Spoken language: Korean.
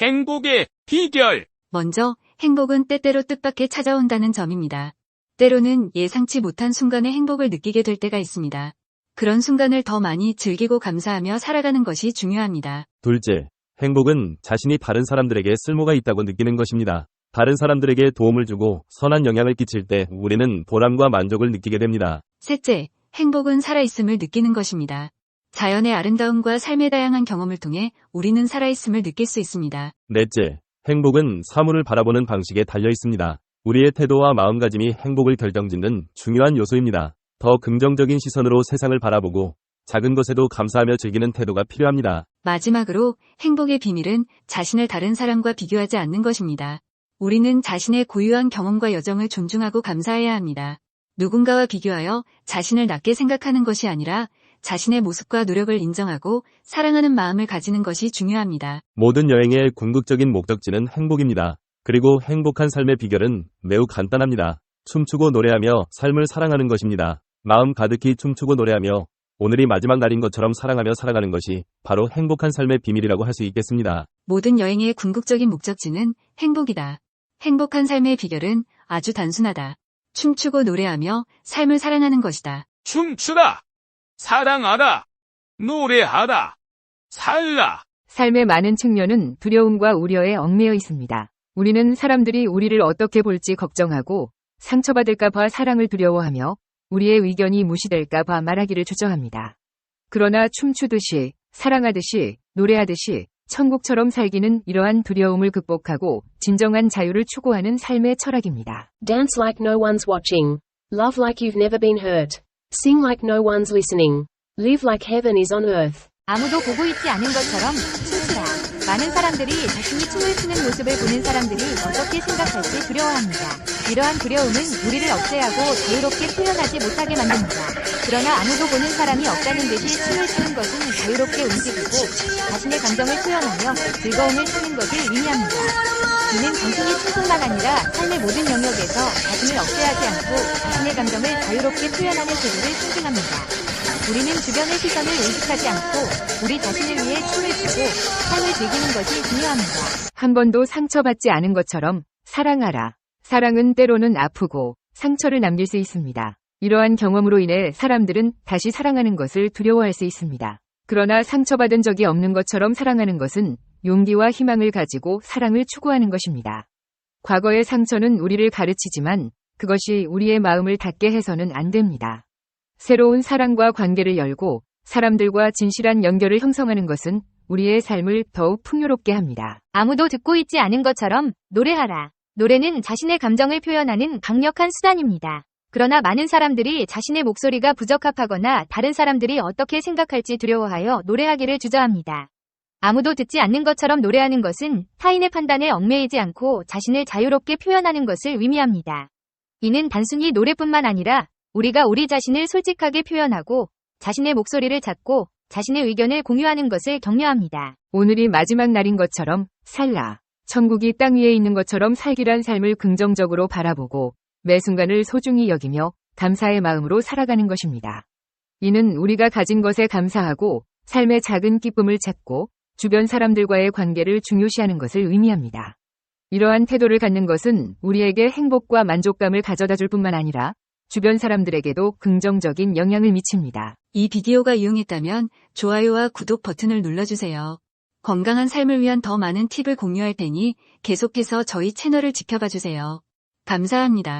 행복의 비결. 먼저 행복은 때때로 뜻밖의 찾아온다는 점입니다. 때로는 예상치 못한 순간에 행복을 느끼게 될 때가 있습니다. 그런 순간을 더 많이 즐기고 감사하며 살아가는 것이 중요합니다. 둘째, 행복은 자신이 다른 사람들에게 쓸모가 있다고 느끼는 것입니다. 다른 사람들에게 도움을 주고 선한 영향을 끼칠 때 우리는 보람과 만족을 느끼게 됩니다. 셋째, 행복은 살아있음을 느끼는 것입니다. 자연의 아름다움과 삶의 다양한 경험을 통해 우리는 살아있음을 느낄 수 있습니다. 넷째, 행복은 사물을 바라보는 방식에 달려 있습니다. 우리의 태도와 마음가짐이 행복을 결정짓는 중요한 요소입니다. 더 긍정적인 시선으로 세상을 바라보고 작은 것에도 감사하며 즐기는 태도가 필요합니다. 마지막으로 행복의 비밀은 자신을 다른 사람과 비교하지 않는 것입니다. 우리는 자신의 고유한 경험과 여정을 존중하고 감사해야 합니다. 누군가와 비교하여 자신을 낮게 생각하는 것이 아니라 자신의 모습과 노력을 인정하고 사랑하는 마음을 가지는 것이 중요합니다. 모든 여행의 궁극적인 목적지는 행복입니다. 그리고 행복한 삶의 비결은 매우 간단합니다. 춤추고 노래하며 삶을 사랑하는 것입니다. 마음 가득히 춤추고 노래하며 오늘이 마지막 날인 것처럼 사랑하며 살아가는 것이 바로 행복한 삶의 비밀이라고 할 수 있겠습니다. 모든 여행의 궁극적인 목적지는 행복이다. 행복한 삶의 비결은 아주 단순하다. 춤추고 노래하며 삶을 사랑하는 것이다. 춤추라. 사랑하라. 노래하라. 살라. 삶의 많은 측면은 두려움과 우려에 얽매여 있습니다. 우리는 사람들이 우리를 어떻게 볼지 걱정하고 상처받을까봐 사랑을 두려워하며 우리의 의견이 무시될까봐 말하기를 주저합니다. 그러나 춤추듯이, 사랑하듯이, 노래하듯이 천국처럼 살기는 이러한 두려움을 극복하고 진정한 자유를 추구하는 삶의 철학입니다. Dance like no one's watching. Love like you've never been hurt. Sing like no one's listening. Live like heaven is on earth. 아무도 보고 있지 않은 것처럼 춤추라. 많은 사람들이 자신이 춤을 추는 모습을 보는 사람들이 어떻게 생각할지 두려워합니다. 이러한 두려움은 우리를 억제하고 자유롭게 표현하지 못하게 만듭니다. 그러나 아무 도 보는 사람이 없다는 듯이 춤을 추는 것은 자유롭게 움직이고 자신의 감정을 표현하며 즐거움을 추는 것을 의미합니다. 이는 단순히 춤뿐만 아니라 삶의 모든 영역에서 자신을 억제하지 않고 자신의 감정을 자유롭게 표현하는 태도를 상징합니다. 우리는 주변의 시선을 의식하지 않고 우리 자신을 위해 춤을 추고 삶을 즐기는 것이 중요합니다. 한 번도 상처받지 않은 것처럼 사랑하라. 사랑은 때로는 아프고 상처를 남길 수 있습니다. 이러한 경험으로 인해 사람들은 다시 사랑하는 것을 두려워할 수 있습니다. 그러나 상처받은 적이 없는 것처럼 사랑하는 것은 용기와 희망을 가지고 사랑을 추구하는 것입니다. 과거의 상처는 우리를 가르치지만 그것이 우리의 마음을 닫게 해서는 안 됩니다. 새로운 사랑과 관계를 열고 사람들과 진실한 연결을 형성하는 것은 우리의 삶을 더욱 풍요롭게 합니다. 아무도 듣고 있지 않은 것처럼 노래하라. 노래는 자신의 감정을 표현하는 강력한 수단입니다. 그러나 많은 사람들이 자신의 목소리가 부적합하거나 다른 사람들이 어떻게 생각할지 두려워하여 노래하기를 주저합니다. 아무도 듣지 않는 것처럼 노래하는 것은 타인의 판단에 얽매이지 않고 자신을 자유롭게 표현하는 것을 의미합니다. 이는 단순히 노래뿐만 아니라 우리가 우리 자신을 솔직하게 표현하고 자신의 목소리를 찾고 자신의 의견을 공유하는 것을 격려합니다. 오늘이 마지막 날인 것처럼 살라. 천국이 땅 위에 있는 것처럼 살기란 삶을 긍정적으로 바라보고 매 순간을 소중히 여기며 감사의 마음으로 살아가는 것입니다. 이는 우리가 가진 것에 감사하고 삶의 작은 기쁨을 찾고 주변 사람들과의 관계를 중요시하는 것을 의미합니다. 이러한 태도를 갖는 것은 우리에게 행복과 만족감을 가져다 줄 뿐만 아니라 주변 사람들에게도 긍정적인 영향을 미칩니다. 이 비디오가 유용했다면 좋아요와 구독 버튼을 눌러주세요. 건강한 삶을 위한 더 많은 팁을 공유할 테니 계속해서 저희 채널을 지켜봐 주세요. 감사합니다.